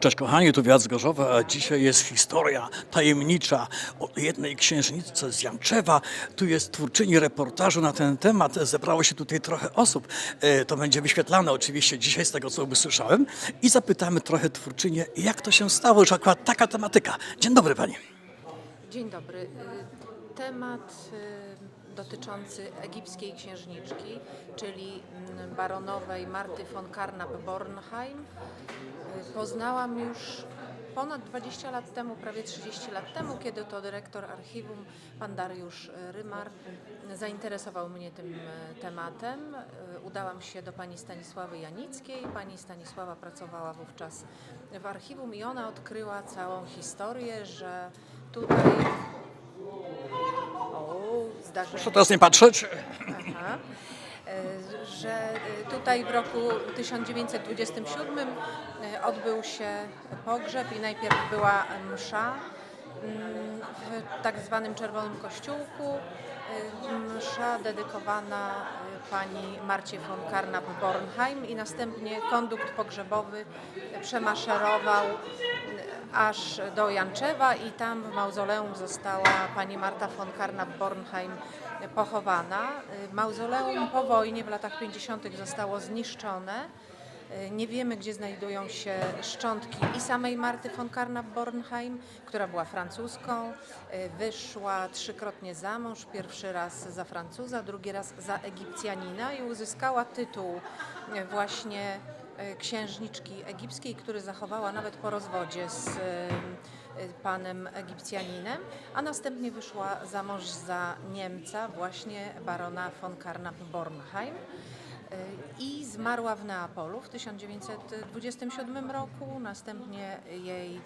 Cześć kochani, tu Wiatr Gorzowa, a dzisiaj jest historia tajemnicza o jednej księżniczce z Janczewa. Tu jest twórczyni reportażu na ten temat, zebrało się tutaj trochę osób. E, To będzie wyświetlane oczywiście dzisiaj z tego, co usłyszałem. I zapytamy trochę twórczynię, jak to się stało, że akurat taka tematyka. Dzień dobry pani. Dzień dobry. Y, Temat y, dotyczący egipskiej księżniczki, czyli mm, baronowej Marty von Karnap-Bornheim, y, poznałam już ponad 20 lat temu, prawie 30 lat temu, kiedy to dyrektor archiwum, pan Dariusz y, Rymar, zainteresował mnie tym y, tematem. Udałam się do pani Stanisławy Janickiej. Pani Stanisława pracowała wówczas w archiwum i ona odkryła całą historię, że tutaj zdarzenie. Proszę teraz nie patrzeć. Aha. E, Że e, tutaj w roku 1927 e, odbył się pogrzeb i najpierw była msza mm, w tak zwanym Czerwonym Kościółku. Msza dedykowana pani Marcie von Karnap-Bornheim i następnie kondukt pogrzebowy przemaszerował aż do Janczewa i tam w mauzoleum została pani Marta von Karnap-Bornheim pochowana. Y, Mauzoleum po wojnie w latach 50. zostało zniszczone. Y, Nie wiemy, gdzie znajdują się szczątki i samej Marty von Karnap-Bornheim, która była francuską. Y, Wyszła trzykrotnie za mąż, pierwszy raz za Francuza, drugi raz za Egipcjanina i uzyskała tytuł właśnie księżniczki egipskiej, który zachowała nawet po rozwodzie z y, y, panem Egipcjaninem, a następnie wyszła za mąż za Niemca, właśnie barona von Karnap-Bornheim i zmarła w Neapolu w 1927 roku. Następnie jej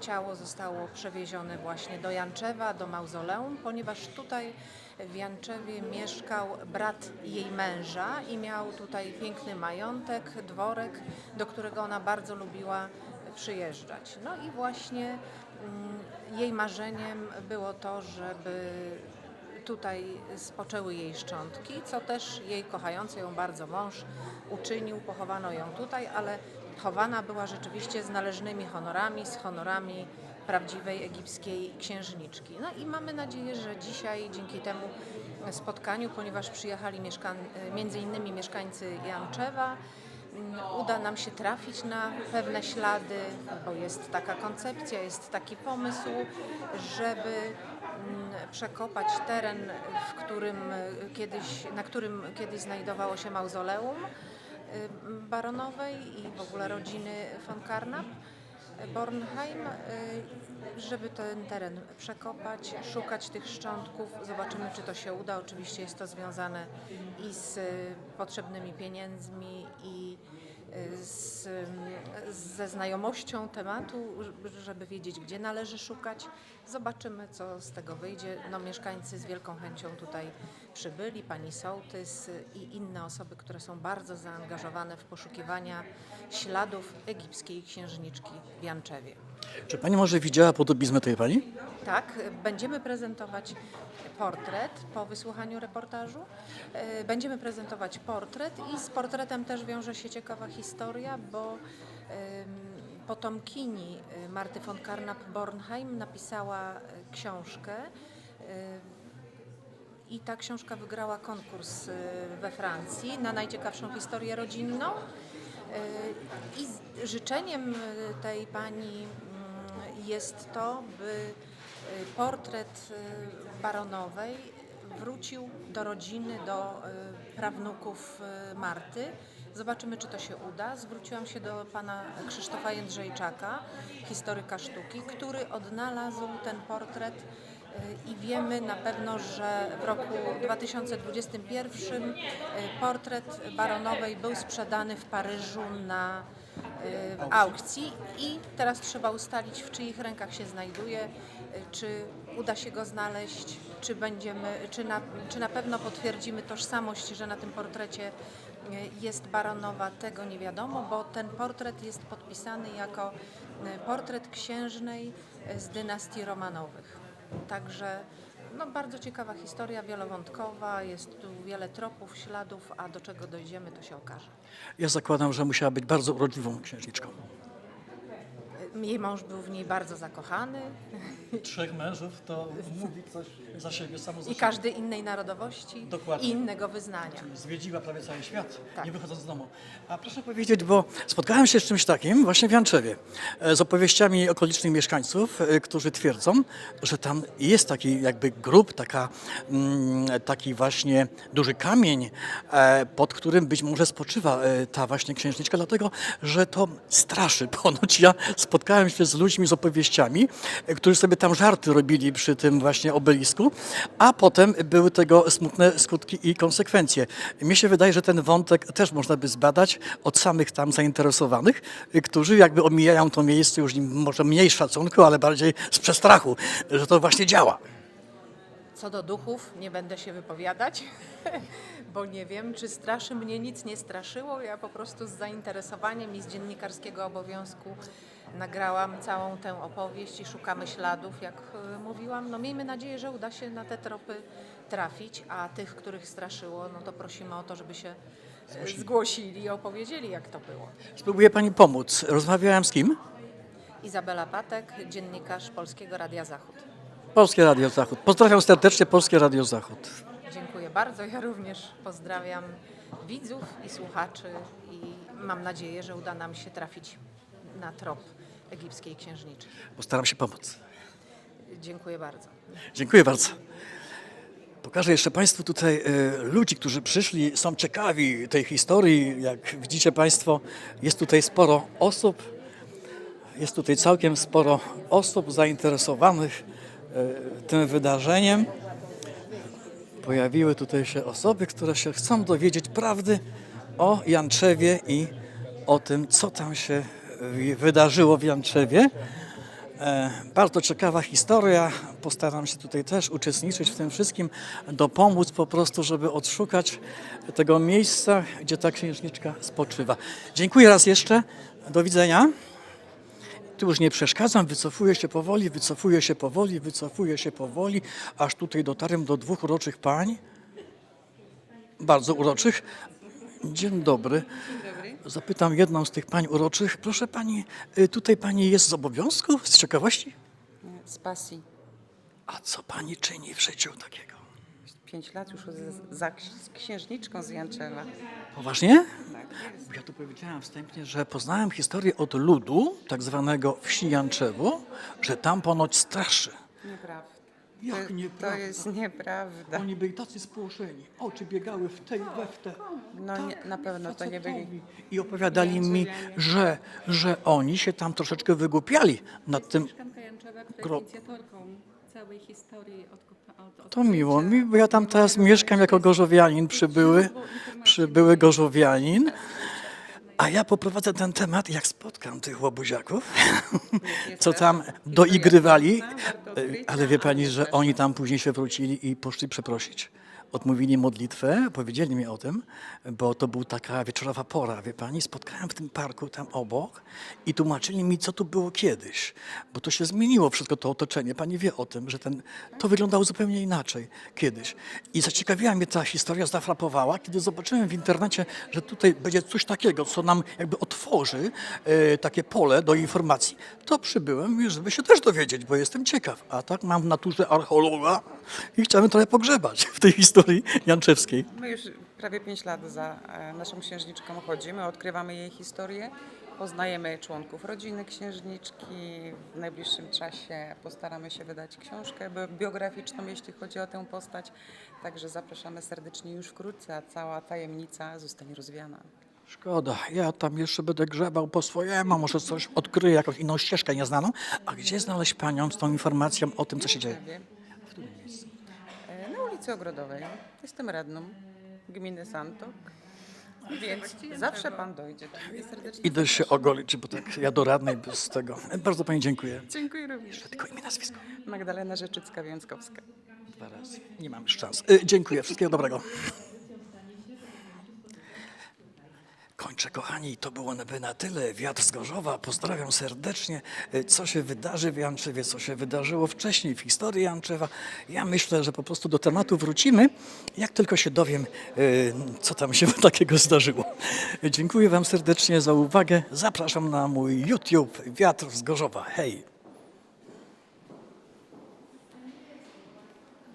ciało zostało przewiezione właśnie do Janczewa, do mauzoleum, ponieważ tutaj w Janczewie mieszkał brat jej męża i miał tutaj piękny majątek, dworek, do którego ona bardzo lubiła przyjeżdżać. No i właśnie mm, jej marzeniem było to, żeby tutaj spoczęły jej szczątki, co też jej kochający ją bardzo mąż uczynił. Pochowano ją tutaj, ale chowana była rzeczywiście z należnymi honorami, z honorami prawdziwej egipskiej księżniczki. No i mamy nadzieję, że dzisiaj dzięki temu spotkaniu, ponieważ przyjechali mieszkan- między innymi mieszkańcy Janczewa, mm, uda nam się trafić na pewne ślady, bo jest taka koncepcja, jest taki pomysł, żeby mm, przekopać teren, w którym e, kiedyś, na którym kiedyś znajdowało się mauzoleum baronowej i w ogóle rodziny von Karnap. Bornheim, y, żeby ten teren przekopać, szukać tych szczątków. Zobaczymy, czy to się uda. Oczywiście jest to związane i z y, potrzebnymi pieniędzmi, i y, z, ze znajomością tematu, żeby wiedzieć, gdzie należy szukać. Zobaczymy, co z tego wyjdzie. No, mieszkańcy z wielką chęcią tutaj przybyli, pani sołtys i inne osoby, które są bardzo zaangażowane w poszukiwania śladów egipskiej księżniczki w Janczewie. Czy pani może widziała podobizmę tej pani? Tak, będziemy prezentować portret po wysłuchaniu reportażu. E, Będziemy prezentować portret i z portretem też wiąże się ciekawa historia, bo potomkini e, Marty von Karnap-Bornheim napisała e, książkę i ta książka wygrała konkurs we Francji na najciekawszą historię rodzinną. I życzeniem tej pani jest to, by y, portret y, baronowej wrócił do rodziny, do y, prawnuków Marty. Zobaczymy, czy to się uda. Zwróciłam się do pana Krzysztofa Jędrzejczaka, historyka sztuki, który odnalazł ten portret i wiemy na pewno, że w roku 2021 y, portret baronowej był sprzedany w Paryżu na aukcji i teraz trzeba ustalić, w czyich rękach się znajduje, y, czy uda się go znaleźć, czy, będziemy, czy, na, czy na pewno potwierdzimy tożsamość, że na tym portrecie y, jest baronowa, tego nie wiadomo, bo ten portret jest podpisany jako y, portret księżnej z dynastii Romanowych. Także No, bardzo ciekawa historia, wielowątkowa, jest tu wiele tropów, śladów, a do czego dojdziemy, to się okaże. Ja zakładam, że musiała być bardzo urodliwą księżniczką. Jej mąż był w niej bardzo zakochany Trzech mężów to mówi coś za siebie, samo za i każdy innej narodowości Dokładnie. i innego wyznania. Zwiedziła prawie cały świat, Tak. nie wychodząc z domu. A proszę powiedzieć, bo spotkałem się z czymś takim właśnie w Janczewie, e, z opowieściami okolicznych mieszkańców, e, którzy twierdzą, że tam jest taki jakby grób, taka, mm, taki właśnie duży kamień, e, pod którym być może spoczywa e, ta właśnie księżniczka, dlatego, że to straszy. Ponoć ja spotkałem się z ludźmi z opowieściami, e, którzy sobie tam żarty robili przy tym właśnie obelisku, a potem były tego smutne skutki i konsekwencje. Mnie się wydaje, że ten wątek też można by zbadać od samych tam zainteresowanych, y, którzy jakby omijają to miejsce już może mniej szacunku, ale bardziej z przestrachu, że to właśnie działa. Co do duchów, nie będę się wypowiadać, bo nie wiem, czy straszy mnie nic nie straszyło. Ja po prostu z zainteresowaniem i z dziennikarskiego obowiązku nagrałam całą tę opowieść i szukamy śladów, jak e, mówiłam. No miejmy nadzieję, że uda się na te tropy trafić, a tych, których straszyło, no to prosimy o to, żeby się e, zgłosili i opowiedzieli, jak to było. Spróbuję Pani pomóc. Rozmawiałem z kim? Izabela Patek, dziennikarz Polskiego Radia Zachód. Polskie Radio Zachód. Pozdrawiam serdecznie Polskie Radio Zachód. Dziękuję bardzo. Ja również pozdrawiam widzów i słuchaczy i mam nadzieję, że uda nam się trafić na trop egipskiej księżniczki. Postaram się pomóc. Dziękuję bardzo. Dziękuję bardzo. Pokażę jeszcze Państwu tutaj e, ludzi, którzy przyszli, są ciekawi tej historii. Jak widzicie Państwo, jest tutaj sporo osób. Jest tutaj całkiem sporo osób zainteresowanych tym wydarzeniem. Pojawiły tutaj się osoby, które się chcą dowiedzieć prawdy o Janczewie i o tym, co tam się e, wydarzyło w Janczewie. E, Bardzo ciekawa historia. Postaram się tutaj też uczestniczyć w tym wszystkim, dopomóc po prostu, żeby odszukać tego miejsca, gdzie ta księżniczka spoczywa. Dziękuję raz jeszcze. Do widzenia. Tu już nie przeszkadzam, wycofuję się powoli, wycofuję się powoli, wycofuję się powoli, aż tutaj dotarłem do dwóch uroczych pań. Bardzo uroczych. Dzień dobry. Zapytam jedną z tych pań uroczych. Proszę pani, y, tutaj pani jest z obowiązku, z ciekawości? z pasji. A co pani czyni w życiu takiego? Pięć lat już z- za ks- księżniczką z Janczewa. Poważnie? Tak jest. Ja tu powiedziałem wstępnie, że poznałem historię od ludu, tak zwanego wsi Janczewo, że tam ponoć straszy. Nieprawda. Jak to, nieprawda? To jest nieprawda. Oni byli tacy spłoszeni, oczy biegały w tej, we w te. No nie, na pewno to nie byli. facetowi. I opowiadali mi, że, że oni się tam troszeczkę wygłupiali nad tym. Mieszkanka Janczowa, która Gro- jest inicjatorką całej historii odkupa- od, od To miło mi, bo ja tam teraz mieszkam jako gorzowianin, przybyły, przybyły gorzowianin. A ja poprowadzę ten temat, jak spotkam tych łobuziaków, co tam doigrywali, ale wie pani, że oni tam później się wrócili i poszli przeprosić. Odmówili modlitwę, powiedzieli mi o tym, bo to była taka wieczorowa pora, wie pani. Spotkałem w tym parku tam obok i tłumaczyli mi, co tu było kiedyś, bo to się zmieniło wszystko to otoczenie. Pani wie o tym, że ten, to wyglądało zupełnie inaczej kiedyś. I zaciekawiła mnie ta historia, zafrapowała, kiedy zobaczyłem w internecie, że tutaj będzie coś takiego, co nam jakby otworzy e, takie pole do informacji. To przybyłem, żeby się też dowiedzieć, bo jestem ciekaw. A tak mam w naturze archeologa i chciałem trochę pogrzebać w tej historii janczewskiej. My już prawie pięć lat za e, naszą księżniczką chodzimy, odkrywamy jej historię, poznajemy członków rodziny księżniczki. W najbliższym czasie postaramy się wydać książkę bi- biograficzną, jeśli chodzi o tę postać. Także zapraszamy serdecznie już wkrótce, a cała tajemnica zostanie rozwiana. Szkoda, ja tam jeszcze będę grzebał po swojemu, może coś odkryję, jakąś inną ścieżkę nieznaną. A gdzie znaleźć panią z tą informacją o tym, co się dzieje? Prawie. E, Na Ogrodowej. Jestem radną gminy Santok. Więc zawsze pan dojdzie. Idę się ogolić, bo tak ja do radnej bez tego. Bardzo pani dziękuję. Dziękuję również. Tylko imię, nazwisko. Magdalena Rzeczycka-Wiązkowska. Dwa razy. Nie mam już szans. Y, dziękuję, wszystkiego dobrego. Kończę, kochani. To było na- na tyle. Wiatr z Gorzowa. Pozdrawiam serdecznie. E, Co się wydarzy w Janczewie, co się wydarzyło wcześniej w historii Janczewa. Ja myślę, że po prostu do tematu wrócimy, jak tylko się dowiem, e, co tam się takiego zdarzyło. Dziękuję Wam serdecznie za uwagę. Zapraszam na mój YouTube Wiatr z Gorzowa. Hej!